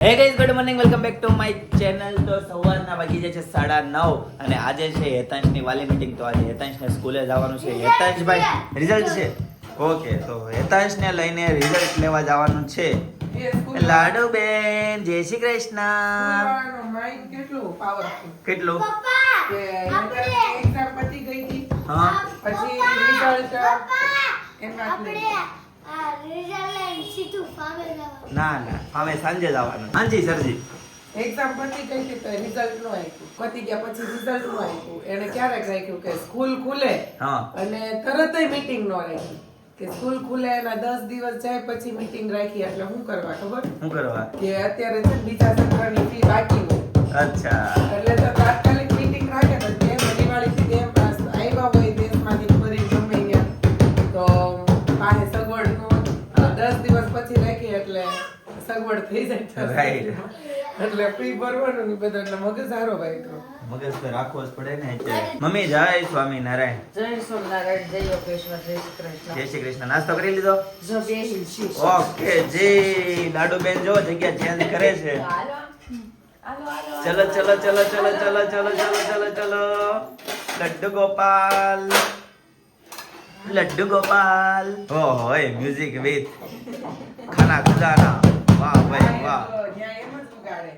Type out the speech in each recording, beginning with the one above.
Hey guys good morning welcome back to my channel તો સવારના વાગી જાય છે સાડા નવ અને આજે છે હેતાંશની વાલી મીટિંગ તો આજે હેતાંશને સ્કૂલે જવાનું છે. હેતાંશભાઈ રિઝલ્ટ છે? ઓકે તો હેતાંશને લઈને રિઝલ્ટ લેવા જવાનું છે. લાડુ બેન જય શ્રી કૃષ્ણ. કેટલું પાવરફુલ કેટલું? કે એક્ઝામ પતી ગઈ હતી. હા. પછી રિઝલ્ટ ના ના હવે સાંજે જવાનું હાજી સરજી. એક્ઝામ પતી ગઈ હતી તો રિઝલ્ટ નો આપ્યું. પતી ગયા પછી રિઝલ્ટ નો આપ્યું. એને ક્યારેક રાખ્યું કે સ્કૂલ ખુલે. અને તરત મીટિંગ નો રાખી કે સ્કૂલ ખુલે એના દસ દિવસ જાય પછી મીટિંગ રાખી એટલે શું કરવા ખબર? હું કરવા? કે અત્યારે બીજા સત્રની ફી બાકી હોય. અચ્છા. એટલે તો સગવડ થઈ જાય રાઈટ એટલે ફી ભરવાનું ને બધું એટલે મગજ સારો ભાઈ તો. મગજ તો રાખવો જ પડે ને મમ્મી જય સ્વામી નારાયણ જય સોમનારાયણ જય યોગેશ્વર જય શ્રી જય શ્રી કૃષ્ણ. નાસ્તો કરી લીધો? જો બેસી શીશ. ઓકે જી લાડુ બેન જો જગ્યા ચેન્જ કરે છે. હાલો. હાલો, હાલો, ચલો ચલો ચલો ચલો ચલો ચલો ચલો ચલો ચલો. લડ્ડુ ગોપાલ. લડ્ડુ ગોપાલ. ઓહો એ મ્યુઝિક વિથ ખાના ખજાના. વાહ ભાઈ વાહ. ત્યાં એમ જ ઉગાડે.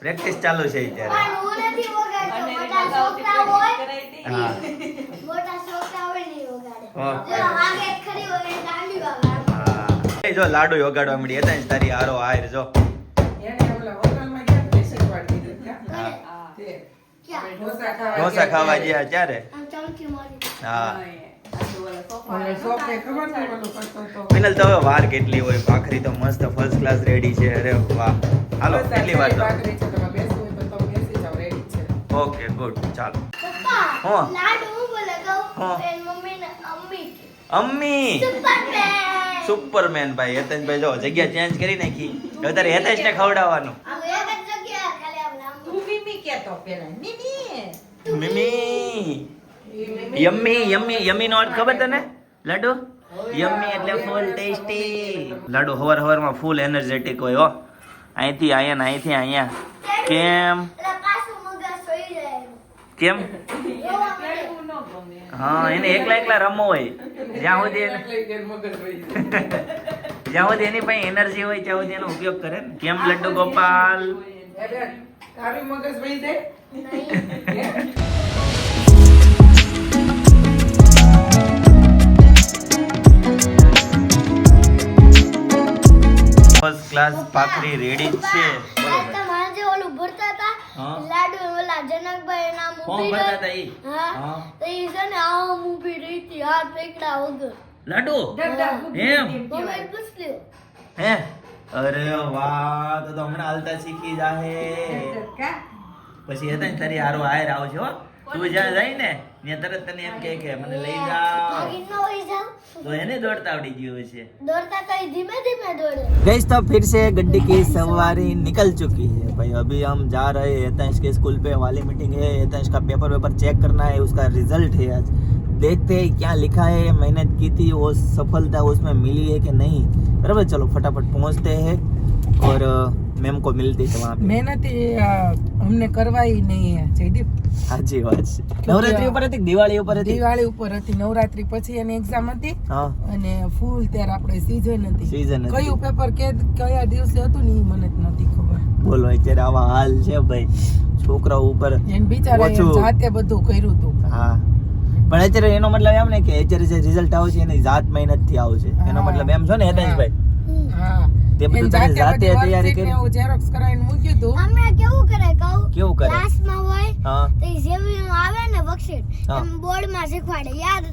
પ્રેક્ટિસ ચાલુ છે અત્યારે. જો લાડુ વગાડવા મળી હતા તારી હારો હાર જો. ઢોસા ખાવા ગયા ત્યારે. હા. ફાઇનલ તો હવે વાર કેટલી હોય ભાખરી તો મસ્ત ફર્સ્ટ ક્લાસ રેડી છે. અરે વાહ. હાલો કેટલી વાર ઓકે ગુડ ચાલો. અમ્મી સુપરમેન. ભાઈ હેતેશભાઈ જો જગ્યા ચેન્જ કરી નાખી. અત્યારે હેતેશ ને ખવડાવવાનું. મિમી. યમ્મી યમ્મી યમ્મી નો અર્થ ખબર તને? લાડુ? યમ્મી એટલે ફૂલ ટેસ્ટી લાડુ હવાર હવારમાં ફૂલ એનર્જેટિક હોય હો. અહીંથી અહીંયા ને અહીંથી અહીંયા. કેમ? એટલે પાછું મગજ સોઈ જાય એનું. કેમ? હા એને એકલા એકલા રમવો હોય. જ્યાં સુધી જાય. જ્યાં સુધી એની પાસે એનર્જી હોય ત્યાં સુધી એનો ઉપયોગ કરે ને. કેમ લડ્ડુ ગોપાલ? તારી મગજ વહી ફર્સ્ટ ક્લાસ ભાખરી રેડી જ છે તમારે ઓલું ભરતા હતા, લાડુ ઓલા જનકભાઈ એના કોણ ભરતા હતા ઈ? હા. હા. તો ઈ છે ને આમ ઊભી રહી હતી, વગર. લાડુ હા. એમ? તેમ અરે વાહ તો તો હમણાં હાલતા શીખી જાહે પછી હતા ને તારી હારો આયર આવજો હો તું જ્યાં જાય ને ત્યાં તરત તને એમ કહે કે મને લઈ જાઓ ભાગી ન વહી જાવ. તો એને દોડતા આવડી ગયું છે દોડતા તો ઈ ધીમે ધીમે દોડે गैस तो फिर से गड्डी की सवारी निकल चुकी है भाई अभी हम जा रहे हैं हेतंश के स्कूल पे वाली मीटिंग है हेतंश का पेपर वेपर चेक करना है उसका रिजल्ट है आज देखते हैं क्या लिखा है मेहनत की थी वो सफलता उसमें मिली है कि नहीं बराबर चलो फटाफट पहुंचते हैं और मैम को मिलते हैं वहाँ पे મહેનત એ, અ, અમને કરવાય નહીં હે, જયદીપ સાચી વાત છે નવરાત્રી ઉપર હતી કે દિવાળી ઉપર હતી દિવાળી ઉપર હતી નવરાત્રી પછી એની એક્ઝામ હતી હા અને ફૂલ ત્યારે આપણે સીઝન હતી Season હતી. કયું પેપર કે કયા દિવસે હતું ને ઈ મને જ નથી ખબર બોલો અત્યારે આવા હાલ છે ભાઈ છોકરાઓ ઉપર એને બિચારા એ ઓછું. જાતે બધું કર્યું હતું હા પણ અત્યારે એનો મતલબ એમ ને કે અત્યારે જે રિઝલ્ટ આવશે એની જાત મહેનત થી આવશે એનો હા. મતલબ એમ છો ને હેતેશભાઈ હમ. હા તે બધું તને જાતે તૈયારી કરી? હું ઝેરોક્સ કરાવીને મૂક્યું હતું અમે કેવું કરે કહું? કેવું કરે? ક્લાસમાં હોય હા. તો જેવી આવે ને વર્કશીટ એમ બોર્ડમાં શીખવાડે. યાદ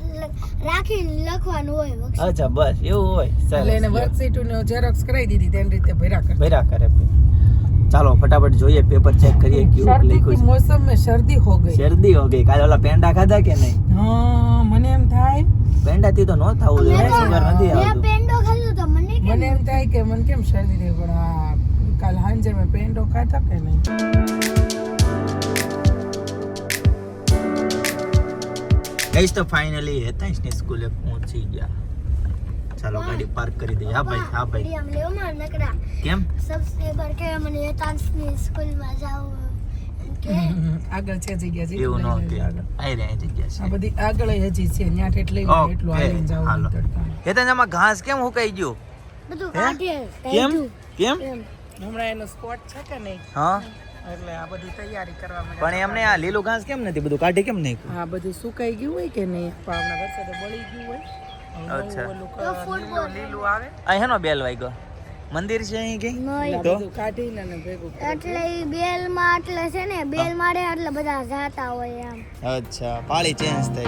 રાખીને લખવાનું હોય અચ્છા બસ એવું હોય. એટલે એને વર્કશીટ ને ઝેરોક્સ કરાવી દીધી તેની રીતે ભર્યા કરે. ભર્યા કરે ચાલો ફટાફટ જોઈએ પેપર ચેક કરીએ કેવું લખ્યું છે. મોસમ મે શરદી હો ગઈ. શરદી હો ગઈ. કાલે ઓલા પેંડા ખાધા કે નહીં? હા મને એમ થાય. પેંડા થી તો નો થાવું જોઈએ સુગર નથી આવતું. પેંડો મને એમ થાય કે મને કેમ શરદી થઈ પણ આ કાલ સાંજે મેં પેન્ટો ખાતા કે નહીં? ગઈશ તો ફાઇનલી હેતાંશની સ્કૂલે પહોંચી ગયા. ચાલો ગાડી પાર્ક કરી દઈએ. હા ભાઈ હા ભાઈ. આમ લેવો માર નકરા. કેમ? સબસ્ક્રાઇબર કે મને યતાંશની ની સ્કૂલમાં જાવું આગળ છે જગ્યા છે એવું નો કે આગળ. આઈ રહે જગ્યા આ બધી આગળ હજી છે ત્યાં એટલે એટલું ઓકે જાવ એ તડકા ઘાસ કેમ હુકાઈ ગયું? બધું કાઢે કેમ? કેમ? હમણાં એનો સ્પોટ છે કે નહીં? હા. એટલે આ બધી તૈયારી કરવા માટે પણ એમને આ લીલું ઘાસ કેમ નથી બધું કાઢી કેમ નહીં આ બધું સુકાઈ ગયું હોય કે નહીં? પાવના વરસાદે બળી ગયું હોય. અચ્છા. ક- લીલું લીલું આવે. અહીં હેનો બેલ વાગ્યો? મંદિર છે અહીં તો? કાઢીને ભેગું એટલે બેલમાં એટલે છે ને બેલ મારે એટલે બધા જાતા હોય એમ. અચ્છા પાળી ચેન્જ થઈ.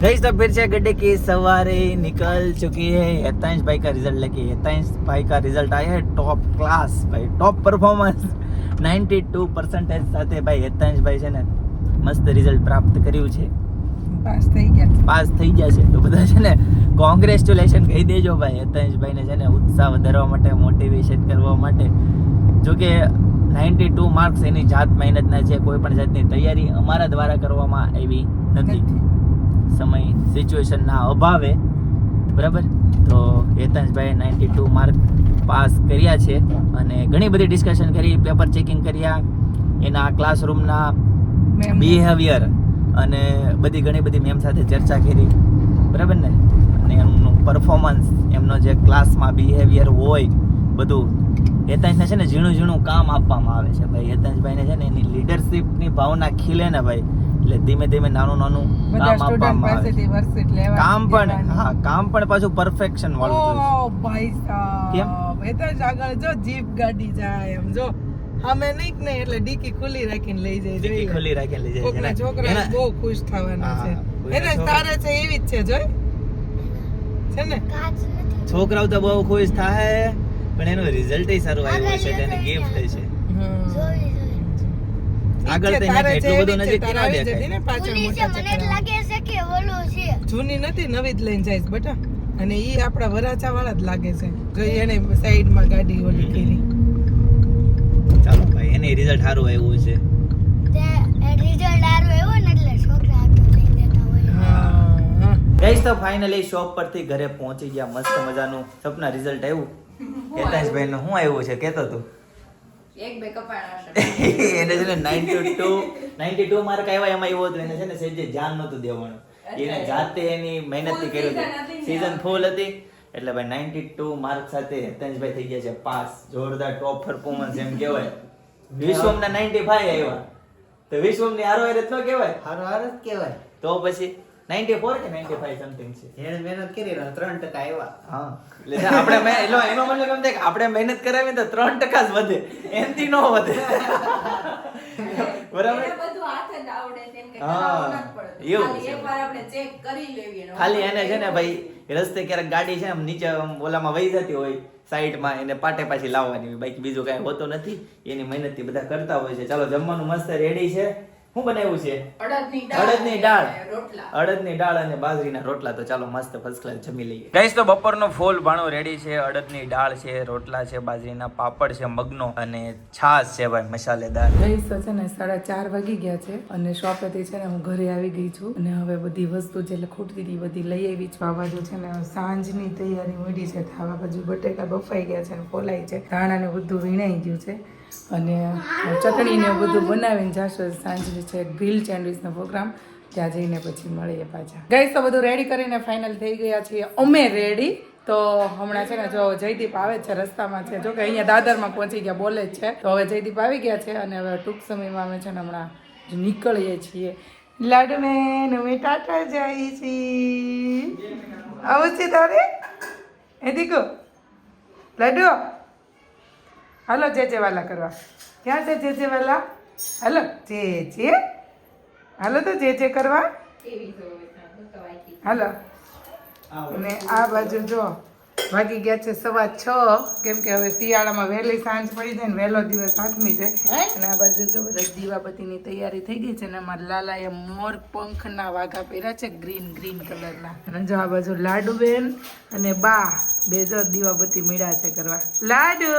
गाइस तो फिर से गड्ढे की सवारी निकल चुकी है हेतांश भाई का रिजल्ट लेके हेतांश भाई का रिजल्ट आया है टॉप क्लास भाई टॉप परफॉर्मन्स 92 પરસેન્ટેજ સાથે ભાઈ હેતાંશ ભાઈ છે ને મસ્ત રિઝલ્ટ પ્રાપ્ત કર્યું છે પાસ થઈ ગયા પાસ થઈ ગયા છે તો બધા છે ને કોંગ્રેચ્યુલેશન કહી દેજો ભાઈ હેતાંશ ભાઈને છે ને ઉત્સાહ વધારવા માટે મોટિવેશન કરવા માટે જો કે નાઇન્ટી ટુ માર્ક્સ એની જાત મહેનતના છે કોઈ પણ જાતની તૈયારી અમારા દ્વારા કરવામાં આવી નથી સમય સિચ્યુએશનના અભાવે. બરાબર? તો હેતાંશભાઈ નાઇન્ટી ટુ માર્ક પાસ કર્યા છે અને ઘણી બધી ડિસ્કશન કરી પેપર ચેકિંગ કર્યા. એના ક્લાસરૂમના બિહેવિયર અને બધી ઘણી બધી મેમ સાથે ચર્ચા કરી. બરાબર ને? અને એમનું પરફોર્મન્સ એમનો જે ક્લાસમાં બિહેવિયર હોય બધું. હેતાંશને છે ને ઝીણું ઝીણું કામ આપવામાં આવે છે. ભાઈ હેતાંશભાઈને છે ને એની લીડરશિપની ભાવના ખીલે ને ભાઈ. એટલે ધીમે ધીમે નાનું નાનું કામ આપવામાં આવે કામ પણ હા કામ પણ પાછું પરફેક્શન વાળું જોઈએ ઓ ભાઈ સાહેબ. એ તો જ આગળ જો જીપ ગાડી જાય એમ જો. અમે નહીં ને એટલે ડીકી ખુલ્લી રાખીને લઈ જાય ડીકી. ખુલ્લી રાખીને લઈ જાય છોકરા બહુ ખુશ થવાના છે. એને તારે છે એવી જ છે જોઈ છે ને? છોકરાઓ તો બહુ ખુશ થાય પણ એનું રિઝલ્ટ સારું આવ્યું છે તેને ગિફ્ટ છે. આગળ તો એને એટલું બધું નજીક ના દેખાય ને પાછળ મોટા મને લાગે છે કે ઓલો છે. જૂની નથી નવી જ લઈને જાય બેટા. અને ઈ આપણા વરાછા વાળા જ લાગે છે જો એને સાઈડમાં ગાડી ઓલી કરી. ચાલો ભાઈ એને રિઝલ્ટ સારું આવ્યું છે. તે રિઝલ્ટ સારું આવ્યું ને એટલે છોકરા આટો લઈ દેતા હોય. હા હા. તો ફાઇનલી શોપ પરથી ઘરે પહોંચી ગયા. મસ્ત મજાનું. સપના રિઝલ્ટ આવ્યું. હેતાંશભાઈ નું શું આવ્યું છે કેતો તું? એક બે કપાણા હશે. એને છે ને ninety two ninety two mark આવ્યા એમાં એવો હતો એને છે ને સેજે જાન નહોતું દેવાનું. એને જાતે એની મહેનતથી કર્યું હતી. સીઝન ફૂલ હતી. એટલે ભાઈ નાઇન્ટી ટુ માર્ક સાથે તંજભાઈ થઈ ગયા છે પાસ. જોરદાર ટોપ પરફોર્મન્સ એમ કહેવાય. વિશ્વમના નાઇન્ટી ફાઈવ આવ્યા તો વિશ્વમની હારો હારે તો કહેવાય? હારો હાર જ કહેવાય. તો પછી? નાઇન્ટી ફોર કે નાઇન્ટી ફાઈવ સમથિંગ છે? એને મહેનત કરી રહ્યો ત્રણ ટકા આવ્યા હા. એટલે આપણે મેં એનો એનો મતલબ એમ થાય કે આપણે મહેનત કરાવીએ તો ત્રણ ટકા જ વધે. એનથી ન વધે. બરાબર? બધું હાથ જ આવડે છે એમ કે હા, કરાવવું નથી પડતું. એવું ખાલી છે. એકવાર આપણે ચેક કરી લેવી ખાલી એને છે ને ભાઈ રસ્તે ક્યારેક ગાડી છે આમ નીચે આમ ઓલામાં વહી જતી હોય સાઈડમાં એને પાટે પાછી લાવવાની. હોય બાકી બીજું કાંઈ હોતું નથી. એની મહેનતથી બધા કરતા હોય છે. ચાલો જમવાનું મસ્ત રેડી છે. શું બનાવ્યું છે? અડદની દાળ અડદની દાળ. અને રોટલા. અડદની દાળ અને બાજરીના રોટલા. તો ચાલો મસ્ત ફર્સ્ટ ક્લાસ જમી લઈએ. ગાઈસ તો બપોરનો ફૂલ ભાણો રેડી છે. અડદની દાળ છે રોટલા છે બાજરીના પાપડ છે મગનો અને છાશ છે ભાઈ મસાલેદાર. ગાઈસ તો છે ને સાડા ચાર વાગી ગયા છે અને શોપેથી છે ને હું ઘરે આવી ગઈ છું. અને હવે બધી વસ્તુ જે ખૂટતી હતી બધી લઈ આવી છું. આ બાજુ છે ને સાંજની તૈયારી મળી છે. આવા બાજુ બટેકા બફાઈ ગયા છે ને ફોલાઈ છે. ધાણા ને બધું વીણાઈ ગયું છે. અને ચટણીને બધું બનાવીને જાશો સાંજની છે ગ્રીલ સેન્ડવિચનો પ્રોગ્રામ ત્યાં જઈને પછી મળીએ પાછા. ગઈ તો બધું રેડી કરીને ફાઇનલ થઈ ગયા છીએ. અમે રેડી તો હમણાં છે ને જો જયદીપ આવે છે રસ્તામાં છે. જો કે અહીંયા દાદરમાં પહોંચી ગયા, બોલે છે. તો હવે જયદીપ આવી ગયા છે અને હવે ટૂંક સમયમાં અમે છે ને હમણાં નીકળીએ છીએ. લાડુને અમે ટાટા જઈએ છીએ. આવું છે તારે? એ દીકુ લાડુ હાલો જે જે વાલા કરવા. ક્યાં છે જે જે વાલા? હાલો જે જે? હાલો તો જે જે કરવા. હાલો. અને આ બાજુ જો વાગી ગયા છે સવા છ. કેમ કે હવે શિયાળામાં વહેલી સાંજ પડી જાય ને વહેલો દિવસ આઠમી છે અને આ બાજુ જો બધા દીવાબત્તીની તૈયારી થઈ ગઈ છે અને અમારા લાલાએ મોર પંખના વાઘા પહેર્યા છે ગ્રીન ગ્રીન કલરના. અને જો આ બાજુ લાડુબેન અને બા બે જો દીવાબત્તી મીડા છે કરવા. લાડુ!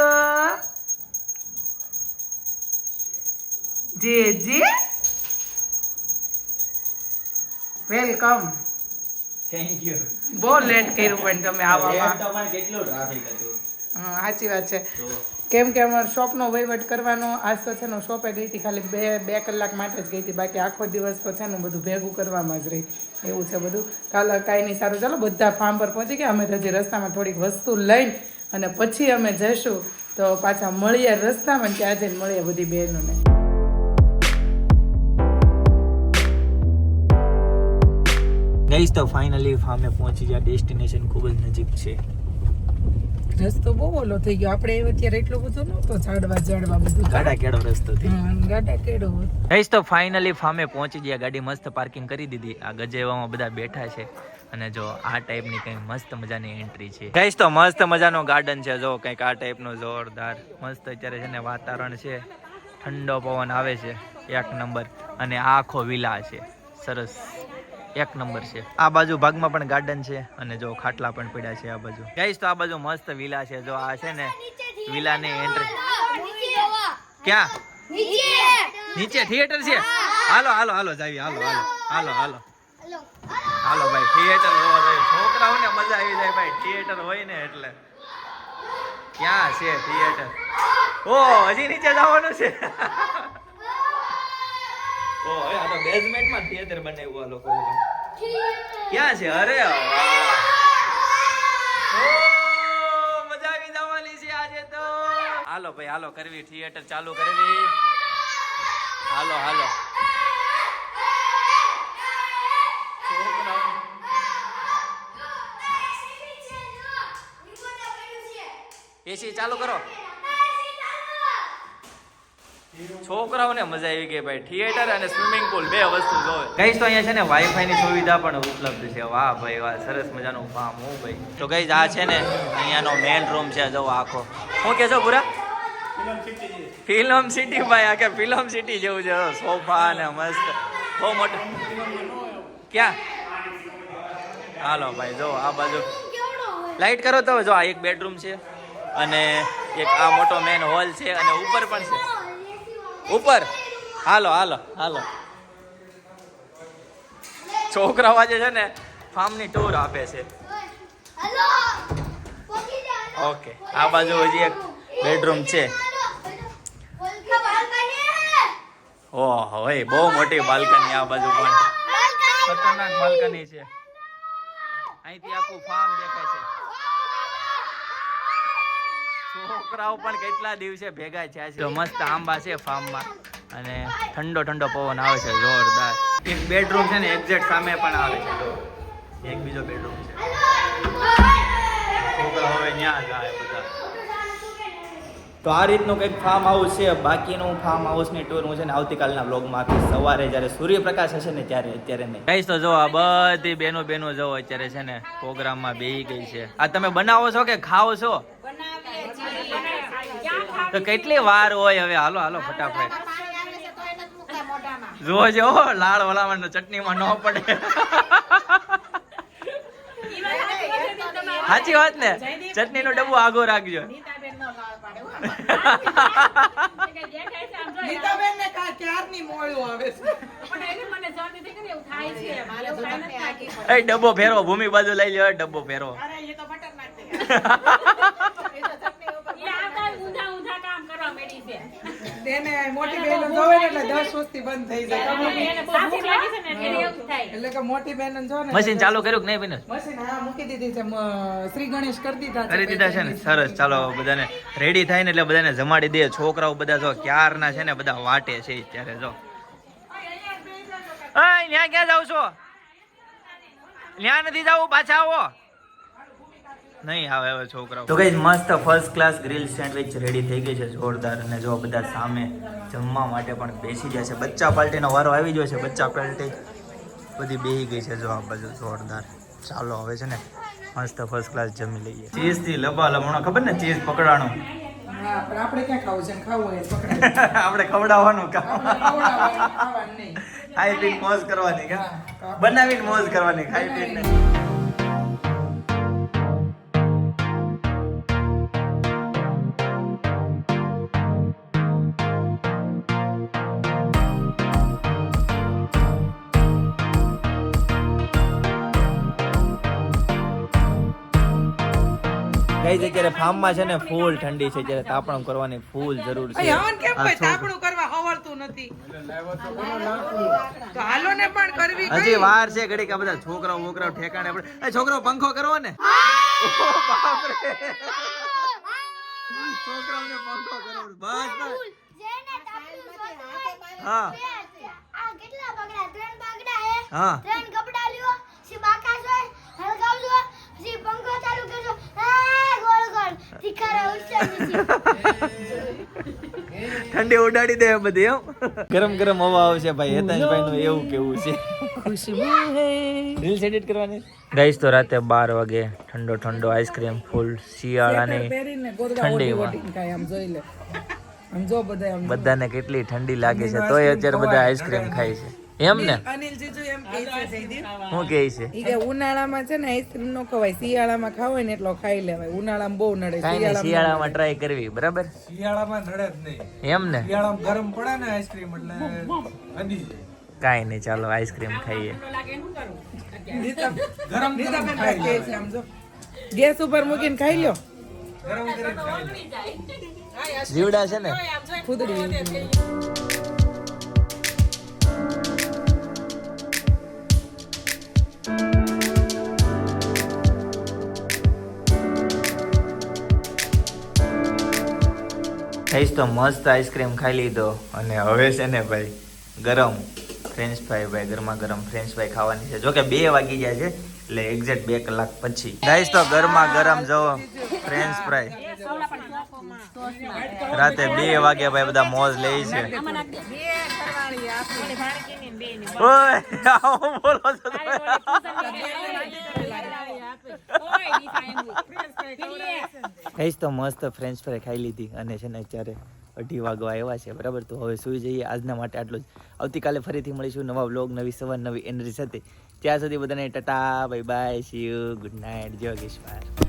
જી જી? વેલકમ. થેન્ક યુ બહુ લેટ કર્યું પણ તમે આવવામાં કેટલું ટ્રાફિક હતું. હા, સાચી વાત છે. કેમ કે અમારે શોપનો વહીવટ કરવાનો આજ તો છે ને શોપે ગઈ હતી ખાલી બે બે કલાક માટે જ ગઈ હતી બાકી આખો દિવસ તો છે ને બધું ભેગું કરવામાં જ રહી. એવું છે બધું. કાલે કાંઈ નહીં સારું ચાલો બધા ફાર્મ પર પહોંચી ગયા. અમે તો હજી રસ્તામાં થોડીક વસ્તુ લઈને અને પછી અમે જઈશું. તો પાછા મળીએ રસ્તામાં ત્યાં જઈને મળીએ બધી બહેનોને. ગઈશ તો ફાઇનલી ફામે પહોંચી ગયા. ડેસ્ટિનેશન ખૂબ જ નજીક છે. રસ્તો બહુ ઓલો થઈ ગયો. આપણે અત્યારે એટલો બધો નહોતો ઝાડવા ઝાડવા બધું ગાડા કેડો રસ્તો થી. ગાડા કેડો ગઈશ તો ફાઇનલી ફાર્મે પહોંચી ગયા. ગાડી મસ્ત પાર્કિંગ કરી દીધી. આ ગજેવામાં બધા બેઠા છે. અને જો આ ટાઈપની કંઈ મસ્ત મજાની એન્ટ્રી છે. ગઈશ તો મસ્ત મજાનો ગાર્ડન છે. જો કંઈક આ ટાઈપનો જોરદાર મસ્ત અત્યારે છે ને વાતાવરણ છે. ઠંડો પવન આવે છે. એક નંબર અને આખો વિલા છે. સરસ. એક નંબર છે. આ બાજુ ભાગમાં પણ ગાર્ડન છે અને જો ખાટલા પણ પડ્યા છે આ બાજુ. જઈશ તો આ બાજુ મસ્ત વિલા છે. જો આ છે ને વિલાની એન્ટ્રી ક્યાં? નીચે થિયેટર છે? હાલો હાલો હાલો, જાવી, હાલો હાલો હાલો હાલો. હાલો ભાઈ થિયેટર જોવા જાય છોકરાઓને મજા આવી જાય ભાઈ. થિયેટર હોય ને એટલે. ક્યાં છે થિયેટર ઓ, હજી નીચે જવાનું છે. ઓ હવે આ તો બેઝમેન્ટમાં થિયેટર બનાવ્યું આ લોકો ક્યાં છે? અરે મજા આવી જવાની છે આજે તો. હાલો ભાઈ હાલો કરવી થિયેટર ચાલુ કરવી. હાલો હાલો. એસી ચાલુ કરો. છોકરાઓને મજા આવી ગઈ ભાઈ. થિયેટર અને સ્વિમિંગ પુલ બે વસ્તુ જોવે. ગઈશ તો અહીંયા છે ને વાઈફાઈ ની સુવિધા પણ ઉપલબ્ધ છે. વાહ ભાઈ વાહ સરસ મજાનું ફાર્મ હું ભાઈ. તો ગઈશ આ છે ને અહીંયાનો મેન રૂમ છે. જો આખો. શું કહેશો પૂરા ફિલ્મ સિટી ભાઈ આ કે ફિલ્મ સિટી જેવું છે. સોફા ને મસ્ત. બહુ મોટું. ક્યાં? હાલો ભાઈ જો આ બાજુ. લાઈટ કરો તો જો આ એક બેડરૂમ છે અને એક આ મોટો મેન હોલ છે અને ઉપર પણ છે. ઉપર. હાલો હાલો હાલો. છોકરાઓ આજે છે ને ફાર્મની ટૂર આપે છે. ઓકે, આ બાજુ હજી એક બેડરૂમ છે. ઓહો ભાઈ બહુ મોટી બાલ્કની આ બાજુ પણ. ખતરનાક બાલ્કની છે. અહીંથી આખું ફાર્મ દેખાય છે. છોકરાઓ પણ કેટલા દિવસે ભેગા થયા છે. તો મસ્ત આંબા છે ફાર્મમાં. અને ઠંડો ઠંડો પવન આવે છે જોરદાર. એક બેડરૂમ છે ને એક્ઝેક્ટ સામે પણ આવે છે જો. એક બીજો બેડરૂમ છે. છોકરા હવે ત્યાં બધા. તો આ રીતનું કંઈક ફાર્મ હાઉસ છે. બાકીનું ફાર્મ હાઉસની ટૂર હું છે ને આવતીકાલના બ્લોગમાં આપીશ. સવારે જ્યારે સૂર્યપ્રકાશ હશે ને ત્યારે અત્યારે નહીં. કહીશ તો જો આ બધી બેનો બેનો જો અત્યારે છે ને પ્રોગ્રામમાં બેહી ગઈ છે. આ તમે બનાવો છો કે ખાઓ છો? તો કેટલી વાર હોય હવે? હાલો હાલો ફટાફટ. જો લાળ વલામાં ચટણીમાં ન પડે. સાચી વાત ને? ચટણી નો ડબ્બો આગો રાખજો. નીતાબેનને કા- ક્યારની મોડું આવે છે? એ ડબ્બો ફેરવો ભૂમિ બાજુ લઈ લ્યો ડબ્બો ફેરવો. તેને મોટી બહેનો જોવે ને એટલે દસ વસ્તી બંધ થઈ જાય. એટલે કે મોટી બહેનો જો ને મશીન ચાલુ કર્યું કે નહીં બેન મશીન હા મૂકી દીધી છે. શ્રી ગણેશ કરી દીધા કરી દીધા છે ને? સરસ. ચાલો બધાને રેડી થાય ને એટલે બધાને જમાડી દે છોકરાઓ બધા જો ક્યારના છે ને બધા વાટે છે ત્યારે જો. ક્યાં જાવ છો? ત્યાં નથી જાવું? પાછા આવો. નહીં આવે હવે છોકરાઓ. તો કઈ મસ્ત first class grill sandwich ready થઈ ગઈ છે જોરદાર. અને જો બધા સામે જમવા માટે પણ બેસી ગયા છે. બચ્ચા પાર્ટીનો વારો આવી ગયો છે. બચ્ચા પાર્ટી બધી બેહી ગઈ છે જો આ બાજુ જોરદાર. ચાલો હવે છે ને મસ્ત ફર્સ્ટ ક્લાસ જમી લઈએ. ચીઝથી લબા લમણો ખબર ને ચીઝ પકડાણું? આપણે ક્યાં ખાવું છે? ખાવું હોય પકડાય. આપણે ખવડાવવાનું કામ ખાઈ પીને મોજ કરવાની કા બનાવીને મોજ કરવાની ખાઈ પીને. કઈ અત્યારે ફાર્મમાં છે ને ફૂલ ઠંડી છે જ્યારે તાપણું કરવાની ફૂલ જરૂર છે. અહીં હવન કેમ કોઈ છોકરા- તાપણું કરવા આવડતું નથી? તો હાલો ને પણ કરવી હજી વાર છે ઘડીક બધા છોકરાઓ બોકરાઓ ઠેકાણે આપણે એ છોકરો પંખો કરવો ને? ઓ બાપ રે છોકરાઓને પંખો બસ હા. બે છે. આ કેટલા બગડા? ત્રણ બગડા હે? હા. ત્રણ કપડા લ્યો પછી બાકાશ હોય હલગાવજો પછી પંખો ચાલુ કરજો આ ગોળ ગોળ તીખારા ઉછળ ઠંડી ઉડાડી દે બધી એમ ગરમ ગરમ હવા આવશે ભાઈ હેતાંશભાઈ નું એવું કેવું છે. રીલ્સ એડિટ કરવાની? ગાઈસ તો રાતે બાર વાગે ઠંડો ઠંડો આઈસ્ક્રીમ ફૂલ શિયાળાની ઠંડી ઠંડીમાં. બધાને કેટલી ઠંડી લાગે છે તોય અત્યારે બધા આઈસ્ક્રીમ ખાય છે. એમ ને? અનિલ જીજુ એમ કહે છે જયદીપ. શું કહે છે? ઈ કે ઉનાળામાં છે ને આઈસ્ક્રીમ નો ખવાય શિયાળામાં ખાવ હોય ને એટલો ખાઈ લેવાય. ઉનાળામાં બહુ નડે શિયાળામાં શિયાળામાં ટ્રાય કરવી બરાબર? શિયાળામાં નડે જ નહીં. એમ ને? શિયાળામાં ગરમ પડે ને આઈસ્ક્રીમ એટલે અડી જાય. કાંઈ નહીં ચાલો આઈસ્ક્રીમ ખાઈએ. ગરમ ગરમ ખાઈ છે આમ જો. ગેસ ઉપર મૂકીને ખાઈ લ્યો. ગરમ ગરમ ખાઈ જીવડા છે ને? ફૂદડી. થઈશ તો મસ્ત આઈસ્ક્રીમ ખાઈ લીધો અને હવે છે ને ભાઈ ગરમ ફ્રેન્ચ ફ્રાય ભાઈ ગરમા ગરમ ફ્રેન્ચ ફ્રાય ખાવાની છે. જોકે બે વાગી ગયા છે એટલે એક્ઝેક્ટ બે કલાક પછી. ગાઈસ તો ગરમા ગરમ જો ફ્રેન્ચ ફ્રાય રાતે બે વાગે ભાઈ બધા મોજ લે છે. ઓય આવું બોલો છો તમે? કહીશ તો મસ્ત ફ્રેન્ચ ફ્રાય ખાઈ લીધી અને છે ને અત્યારે અઢી વાગવા આવ્યા છે બરાબર તો હવે સુઈ જઈએ આજના માટે આટલું જ આવતીકાલે ફરીથી મળીશું નવા બ્લોગ નવી સવાર નવી એનર્જી સાથે ત્યાં સુધી બધાને tata bye bye see you good night જય યોગેશ્વર